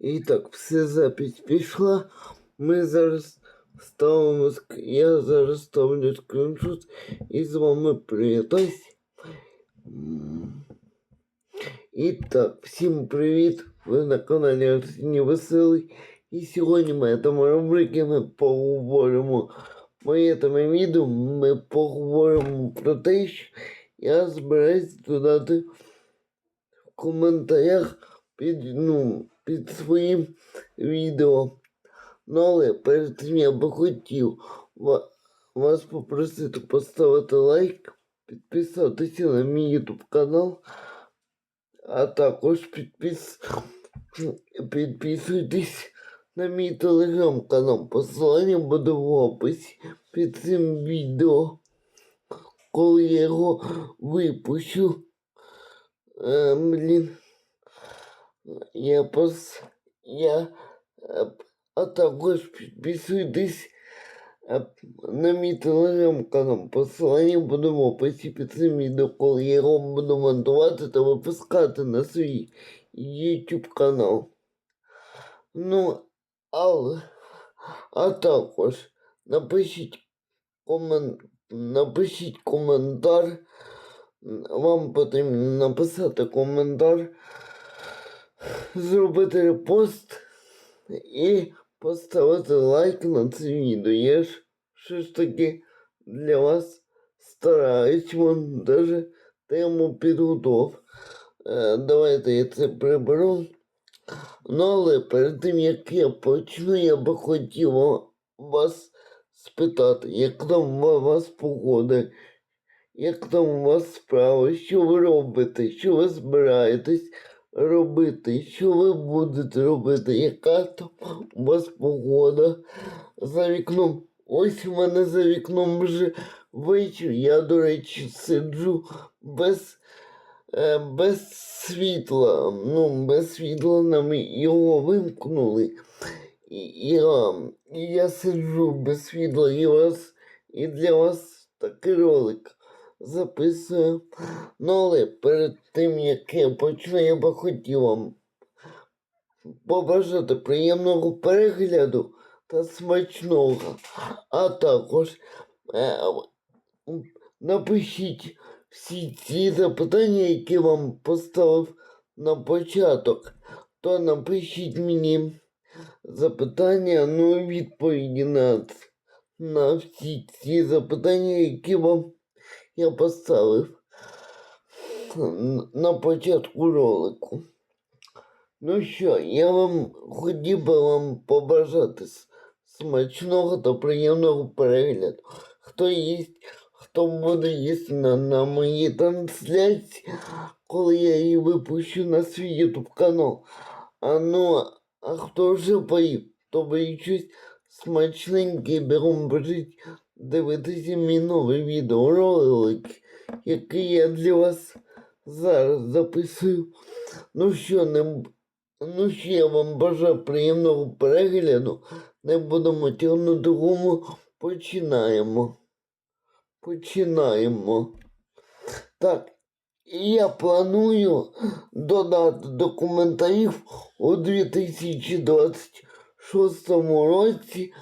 І так, все запись пішла. Ми зараз ставимо я зараз ставлю скріншот і з вами привітаюсь. І так, всім привіт! Ви на каналі Арсеній Веселий. І сьогодні моя тема рубрики ми поговоримо. Моє тема відео ми поговоримо про те, що я збираюсь додати в коментарях під, ну, під своїм відео. Ну, але перед тим я би хотів вас попросити поставити лайк, підписатися на мій YouTube канал, а також підпис... підписуйтесь на мій телеграм-канал. Посилання буде в описі під цим відео. Коли я його випущу. Е, блін. Я пос... Я... е, А також підписуйтесь е, на мій телеграм-канал. Посилання буде в під цим відео, коли я його буду монтувати та випускати на свій YouTube канал. Ну, але, а також напишіть комен... напишіть коментар. Вам потрібно написати коментар, зробити репост і поставити лайк на це відео. Я ж все ж таки для вас стараюсь, вам даже тему підготов. Е, давайте я це приберу. Ну, але перед тим як я почну, я би хотів вас спитати, як там у вас погода, як там у вас справи, що ви робите, що ви збираєтесь робити, що ви будете робити, яка там у вас погода за вікном. Ось у мене за вікном вже вечір. Я, до речі, сиджу без, е, без світла. Ну, без світла нам його вимкнули. І, а, я сиджу без світла і вас, і для вас такий ролик записую. Ну, але перед тим, як я почну, я би хотів вам побажати приємного перегляду та смачного. А також е, напишіть всі ці запитання, які вам поставив на початок, то напишіть мені запитання, ну відповіді на, на всі ці запитання, які вам я поставив на початку ролику. Ну що, я вам хотів би вам побажати смачного та приємного перегляду. Хто їсть, хто буде їсти на, на моїй трансляції, коли я її випущу на свій YouTube канал. А ну, а хто вже поїв, то боїть щось смачненьке, беремо бежить дивитися мій новий відеоролик, який я для вас зараз записую. Ну що, не, ну що я вам бажаю приємного перегляду. Не будемо тягнути гуму. Починаємо. Починаємо. Так, я планую додати до коментарів у 2026 році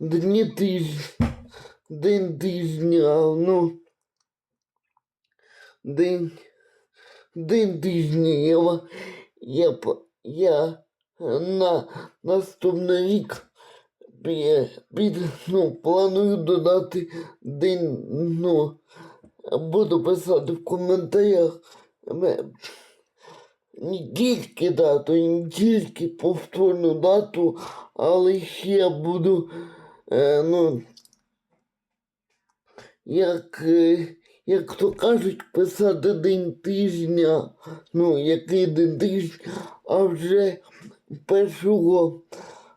дні тижня. День тижня, ну. День. День тижня я, я, я на наступний рік пі- під, ну, планую додати день, ну, буду писати в коментарях не тільки дату, не тільки повторну дату, але ще буду, е, ну, як, е, як то кажуть, писати день тижня, ну, який день тижня, а вже першого,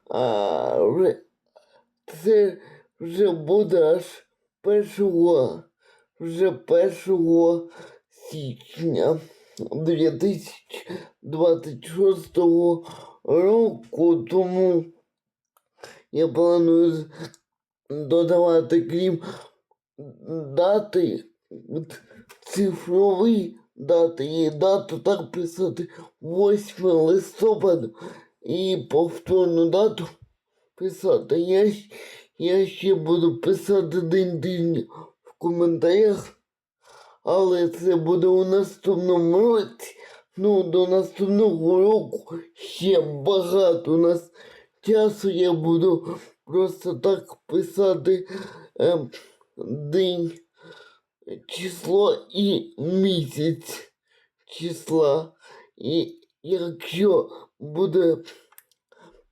а, вже, це вже буде аж першого, вже першого січня 2026 року, тому я планую додавати крім дати от цифровий дати і дату так писати 8 листопада і повторну дату писати. Я, я ще буду писати день тижня в коментарях, але це буде у наступному році. Ну, до наступного року ще багато у нас часу. Я буду просто так писати ем, день, число і місяць числа. І якщо буде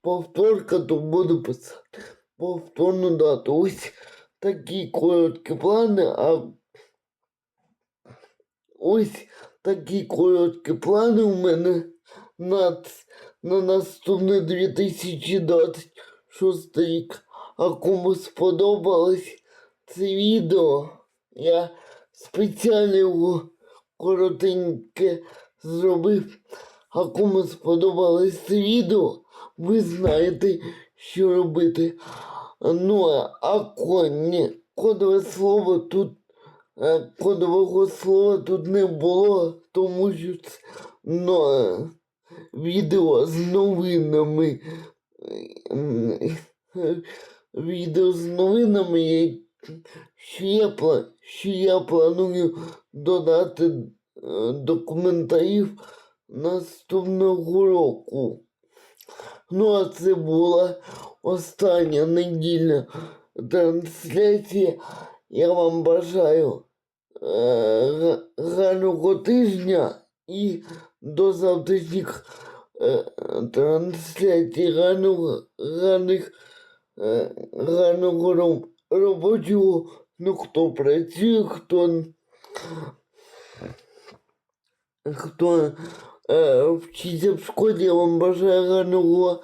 повторка, то буду писати повторну дату. Ось такі короткі плани, а ось такі короткі плани у мене на, на наступний 2026 рік. А кому сподобалось це відео, я спеціально його коротеньке зробив. А кому сподобалось це відео, ви знаєте, що робити. Ну, а коні, кодове слово тут, кодового слова тут не було, тому що це ну, е, відео з новинами. Е, Відео з новинами, що я, що я планую додати е, до коментарів наступного року. Ну, а це була остання недільна трансляція. Я вам бажаю е, га- тижня і до завтрашніх е, трансляцій е, гарного роб- робочого. Ну, хто працює, хто, хто е, вчиться в школі, я вам бажаю гарного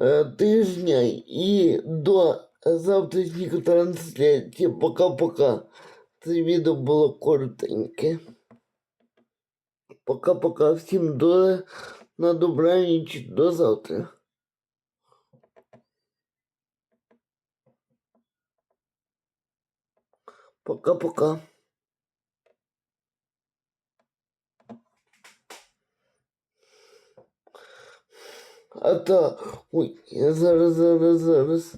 е, тижня і до завтрашніх трансляцій. Пока-пока. Це відео було коротеньке. Пока-пока. Всім до на добраніч до завтра. Пока-пока. А та. Ой, я зараз, зараз, зараз.